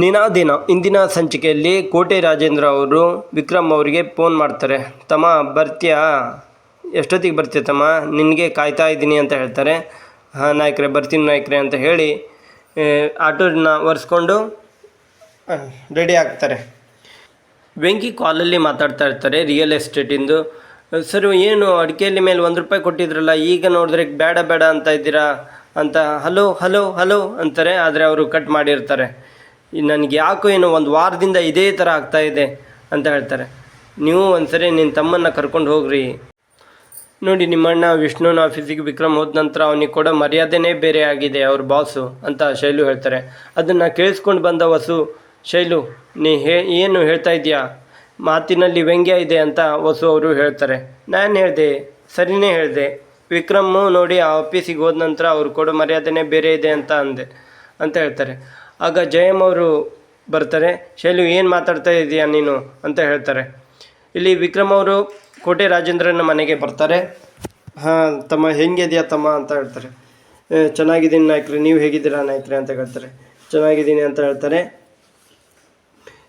ನಿನಾದಿನ ಇಂದಿನ ಸಂಚಿಕೆಯಲ್ಲಿ ಕೋಟೆ ರಾಜೇಂದ್ರ ಅವರು ವಿಕ್ರಮ್ ಅವರಿಗೆ ಫೋನ್ ಮಾಡ್ತಾರೆ. ತಮ್ಮ ಬರ್ತೀಯಾ? ಎಷ್ಟೊತ್ತಿಗೆ ಬರ್ತೀಯ ತಮ್ಮ? ನಿನಗೆ ಕಾಯ್ತಾ ಇದ್ದೀನಿ ಅಂತ ಹೇಳ್ತಾರೆ. ಹಾಂ, ನಾಯಕ್ರೆ, ಬರ್ತೀನಿ ನಾಯಕ್ರೆ ಅಂತ ಹೇಳಿ ಆಟೋನ ಒರೆಸ್ಕೊಂಡು ರೆಡಿ ಆಗ್ತಾರೆ. ವೆಂಕಿ ಕಾಲಲ್ಲಿ ಮಾತಾಡ್ತಾ ಇರ್ತಾರೆ, ರಿಯಲ್ ಎಸ್ಟೇಟಿಂದು ಸರ್, ಏನು ಅಡಿಕೆಯಲ್ಲಿ ಮೇಲೆ ಒಂದು ರೂಪಾಯಿ ಕೊಟ್ಟಿದ್ರಲ್ಲ, ಈಗ ನೋಡಿದ್ರೆ ಬೇಡ ಬೇಡ ಅಂತ ಇದ್ದೀರಾ ಅಂತ, ಹಲೋ ಹಲೋ ಹಲೋ ಅಂತಾರೆ. ಆದರೆ ಅವರು ಕಟ್ ಮಾಡಿರ್ತಾರೆ. ನನಗೆ ಯಾಕೋ ಏನೋ ಒಂದು ವಾರದಿಂದ ಇದೇ ಥರ ಆಗ್ತಾ ಇದೆ ಅಂತ ಹೇಳ್ತಾರೆ. ನೀವು ಒಂದ್ಸರಿ ನಿನ್ನ ತಮ್ಮನ್ನು ಕರ್ಕೊಂಡು ಹೋಗ್ರಿ. ನೋಡಿ, ನಿಮ್ಮಣ್ಣ ವಿಷ್ಣುನ ಆಫೀಸಿಗೆ ವಿಕ್ರಮ್ ಹೋದ ನಂತರ ಅವನಿಗೆ ಕೊಡೋ ಮರ್ಯಾದೆನೇ ಬೇರೆ ಆಗಿದೆ ಅವ್ರ ಬಾಸು ಅಂತ ಶೈಲು ಹೇಳ್ತಾರೆ. ಅದನ್ನು ಕೇಳಿಸ್ಕೊಂಡು ಬಂದ ವಸು, ಶೈಲು, ನೀ ಹೇ, ಏನು ಹೇಳ್ತಾ ಇದೆಯಾ ಮಾತಿನಲ್ಲಿ ವ್ಯಂಗ್ಯ ಇದೆ ಅಂತ ವಸು ಅವರು ಹೇಳ್ತಾರೆ. ನಾನು ಹೇಳಿದೆ, ಸರಿನೇ ಹೇಳಿದೆ. ವಿಕ್ರಮ್ಮು ನೋಡಿ ಆ ಆಫೀಸಿಗೆ ಹೋದ ನಂತರ ಅವ್ರು ಕೊಡೋ ಮರ್ಯಾದೆನೇ ಬೇರೆ ಇದೆ ಅಂತ ಅಂದೆ, ಅಂತ ಹೇಳ್ತಾರೆ. ಆಗ ಜಯಮ್ ಅವರು ಬರ್ತಾರೆ ಶೈಲು ಏನು ಮಾತಾಡ್ತಾ ಇದೀಯಾ ನೀನು ಅಂತ ಹೇಳ್ತಾರೆ. ಇಲ್ಲಿ ವಿಕ್ರಮ್ ಅವರು ಕೋಟೆ ರಾಜೇಂದ್ರನ ಮನೆಗೆ ಬರ್ತಾರೆ. ಹಾಂ ತಮ್ಮ ಹೆಂಗಿದೆಯಾ ತಮ್ಮ ಅಂತ ಹೇಳ್ತಾರೆ. "ಏ, ಚೆನ್ನಾಗಿದ್ದೀನಿ ನಾಯ್ಕ್ರೆ ನೀವು ಹೇಗಿದ್ದೀರಾ ನಾಯಕ್ರೆ ಅಂತ ಹೇಳ್ತಾರೆ. ಚೆನ್ನಾಗಿದ್ದೀನಿ ಅಂತ ಹೇಳ್ತಾರೆ.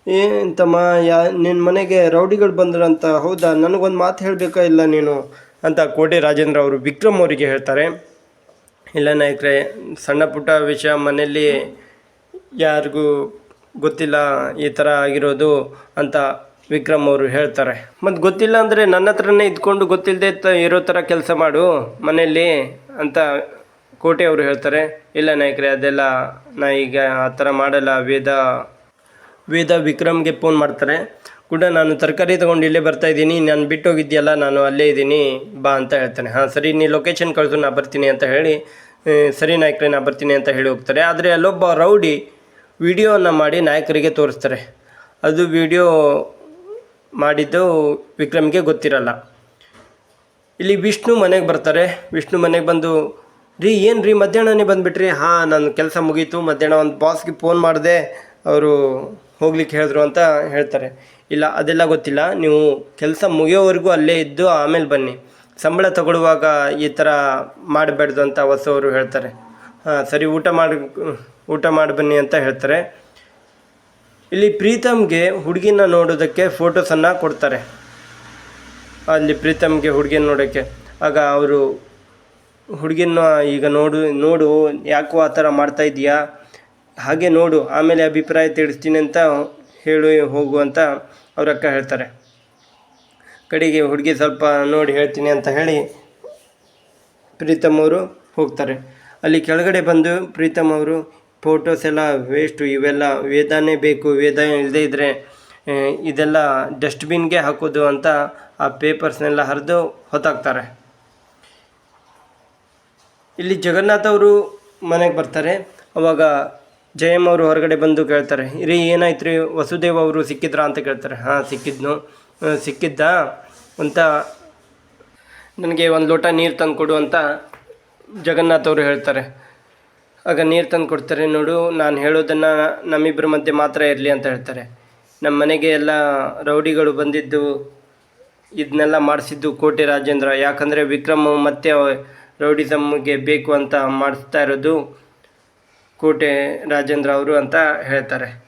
ಏನು ತಮ್ಮ ಯಾ ನಿನ್ನ ಮನೆಗೆ ರೌಡಿಗಳು ಬಂದ್ರಂತ ಹೌದಾ? ನನಗೊಂದು ಮಾತು ಹೇಳಬೇಕಾ ಇಲ್ಲ ನೀನು? ಅಂತ ಕೋಟೆ ರಾಜೇಂದ್ರ ಅವರು ವಿಕ್ರಮ್ ಅವರಿಗೆ ಹೇಳ್ತಾರೆ. ಇಲ್ಲ ನಾಯಕ್ರೆ ಸಣ್ಣ ಪುಟ್ಟ ವಿಷಯ ಮನೆಯಲ್ಲಿ ಯಾರಿಗೂ ಗೊತ್ತಿಲ್ಲ ಈ ಥರ ಆಗಿರೋದು ಅಂತ ವಿಕ್ರಮ್ ಅವರು ಹೇಳ್ತಾರೆ. ಮತ್ತು ಗೊತ್ತಿಲ್ಲ ಅಂದರೆ ನನ್ನ ಹತ್ರನೇ ಇದ್ಕೊಂಡು ಗೊತ್ತಿಲ್ಲದೆ ಇರೋ ಥರ ಕೆಲಸ ಮಾಡು ಮನೆಯಲ್ಲಿ ಅಂತ ಕೋಟೆ ಅವರು ಹೇಳ್ತಾರೆ. ಇಲ್ಲ ನಾಯಕ್ರೆ, ಅದೆಲ್ಲ ನಾ ಈಗ ಆ ಥರ ಮಾಡಲ್ಲ. ವೇದ ವೇದ ವಿಕ್ರಮ್ಗೆ ಫೋನ್ ಮಾಡ್ತಾರೆ. ಕೂಡ ನಾನು ತರಕಾರಿ ತೊಗೊಂಡು ಇಲ್ಲೇ ಬರ್ತಾ ಇದ್ದೀನಿ. ನಾನು ಬಿಟ್ಟು ನಾನು ಅಲ್ಲೇ ಇದ್ದೀನಿ. ಬಾ ಅಂತ ಹೇಳ್ತಾನೆ. ಹಾಂ, ಸರಿ, ನೀ ಲೊಕೇಶನ್ ಕಳಿಸು, ನಾ ಬರ್ತೀನಿ ಅಂತ ಹೇಳಿ ಸರಿ ನಾಯಕರೇ, ನಾ ಬರ್ತೀನಿ ಅಂತ ಹೇಳಿ ಹೋಗ್ತಾರೆ. ಆದರೆ ಅಲ್ಲೊಬ್ಬ ರೌಡಿ ವಿಡಿಯೋನ ಮಾಡಿ ನಾಯಕರಿಗೆ ತೋರಿಸ್ತಾರೆ. ಅದು ವಿಡಿಯೋ ಮಾಡಿದ್ದು ವಿಕ್ರಮ್ಗೆ ಗೊತ್ತಿರಲ್ಲ. ಇಲ್ಲಿ ವಿಷ್ಣು ಮನೆಗೆ ಬರ್ತಾರೆ. ವಿಷ್ಣು ಮನೆಗೆ ಬಂದು, ರೀ, ಏನು ರೀ, ಮಧ್ಯಾಹ್ನನೇ ಬಂದುಬಿಟ್ರಿ? ಹಾಂ ನನ್ನ ಕೆಲಸ ಮುಗೀತು. ಮಧ್ಯಾಹ್ನ ಒಂದು ಬಾಸ್ಗೆ ಫೋನ್ ಮಾಡಿದೆ. ಅವರು ಹೋಗ್ಲಿಕ್ಕೆ ಹೇಳಿದ್ರು ಅಂತ ಹೇಳ್ತಾರೆ. ಇಲ್ಲ, ಅದೆಲ್ಲ ಗೊತ್ತಿಲ್ಲ. ನೀವು ಕೆಲಸ ಮುಗಿಯೋವರೆಗೂ ಅಲ್ಲೇ ಇದ್ದು ಆಮೇಲೆ ಬನ್ನಿ. ಸಂಬಳ ತಗೊಳ್ಳುವಾಗ ಈ ಥರ ಮಾಡಬೇಡ್ದು ಅಂತ ಹೊಸವರು ಹೇಳ್ತಾರೆ. ಹಾಂ, ಸರಿ, ಊಟ ಮಾಡಿ ಊಟ ಮಾಡಿ ಬನ್ನಿ ಅಂತ ಹೇಳ್ತಾರೆ. ಇಲ್ಲಿ ಪ್ರೀತಮ್ಗೆ ಹುಡುಗಿನ ನೋಡೋದಕ್ಕೆ ಫೋಟೋಸನ್ನು ಕೊಡ್ತಾರೆ. ಅಲ್ಲಿ ಪ್ರೀತಮ್ಗೆ ಹುಡುಗಿನ ನೋಡೋಕ್ಕೆ. ಆಗ ಅವರು ಹುಡುಗಿನ ಈಗ ನೋಡು ನೋಡು, ಯಾಕೋ ಆ ಥರ ಮಾಡ್ತಾ ಇದೀಯಾ ಹಾಗೆ ನೋಡು, ಆಮೇಲೆ ಅಭಿಪ್ರಾಯ ತಿಳಿಸ್ತೀನಿ ಅಂತ ಹೇಳು ಹೋಗು ಅಂತ ಅವ್ರ ಹೇಳ್ತಾರೆ. ಕಡೆಗೆ ಹುಡುಗಿ ಸ್ವಲ್ಪ ನೋಡಿ ಹೇಳ್ತೀನಿ ಅಂತ ಹೇಳಿ ಪ್ರೀತಮ್ ಅವರು ಹೋಗ್ತಾರೆ. ಅಲ್ಲಿ ಕೆಳಗಡೆ ಬಂದು ಪ್ರೀತಮ್ ಅವರು ಫೋಟೋಸ್ ಎಲ್ಲ ವೇಸ್ಟು ಇವೆಲ್ಲ ವೇದಾನೇ ಬೇಕು, ವೇದ ಇಲ್ಲದೇ ಇದ್ದರೆ ಇದೆಲ್ಲ ಡಸ್ಟ್ಬಿನ್ಗೆ ಹಾಕೋದು ಅಂತ ಆ ಪೇಪರ್ಸ್ನೆಲ್ಲ ಹರಿದು ಹೊತ್ತಾಕ್ತಾರೆ. ಇಲ್ಲಿ ಜಗನ್ನಾಥ್ ಅವರು ಮನೆಗೆ ಬರ್ತಾರೆ. ಅವಾಗ ಜಯಮ್ ಅವರು ಹೊರಗಡೆ ಬಂದು ಕೇಳ್ತಾರೆ, ಇರಿ ಏನಾಯ್ತು ರೀ ವಸುದೇವ್ ಅವರು ಸಿಕ್ಕಿದ್ರಾ ಅಂತ ಕೇಳ್ತಾರೆ. ಹಾಂ, ಸಿಕ್ಕಿದ್ನು. ಸಿಕ್ಕಿದ್ದ? ಅಂತ, ನನಗೆ ಒಂದು ಲೋಟ ನೀರು ತಂದು ಕೊಡು ಅಂತ ಜಗನ್ನಾಥ್ ಅವರು ಹೇಳ್ತಾರೆ. ಆಗ ನೀರು ತಂದು ಕೊಡ್ತಾರೆ. ನೋಡು, ನಾನು ಹೇಳೋದನ್ನು ನಮ್ಮಿಬ್ಬರ ಮಧ್ಯೆ ಮಾತ್ರ ಇರಲಿ ಅಂತ ಹೇಳ್ತಾರೆ. ನಮ್ಮ ಮನೆಗೆ ಎಲ್ಲ ರೌಡಿಗಳು ಬಂದಿದ್ದು ಇದನ್ನೆಲ್ಲ ಮಾಡಿಸಿದ್ದು ಕೋಟೆ ರಾಜೇಂದ್ರ. ಯಾಕಂದರೆ ವಿಕ್ರಮ್ ಮತ್ತೆ ರೌಡಿಸಮ್ಗೆ ಬೇಕು ಅಂತ ಮಾಡಿಸ್ತಾ ಇರೋದು ಕೋಟೆ ರಾಜೇಂದ್ರ ಅವರು ಅಂತ ಹೇಳ್ತಾರೆ.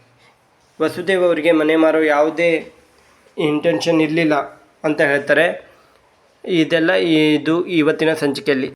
ವಸುದೇವ್ ಅವರಿಗೆ ಮನೆ ಮಾರೋ ಯಾವುದೇ ಇಂಟೆನ್ಷನ್ ಇರಲಿಲ್ಲ ಅಂತ ಹೇಳ್ತಾರೆ. ಇದೆಲ್ಲ ಇದು ಇವತ್ತಿನ ಸಂಚಿಕೆಯಲ್ಲಿ.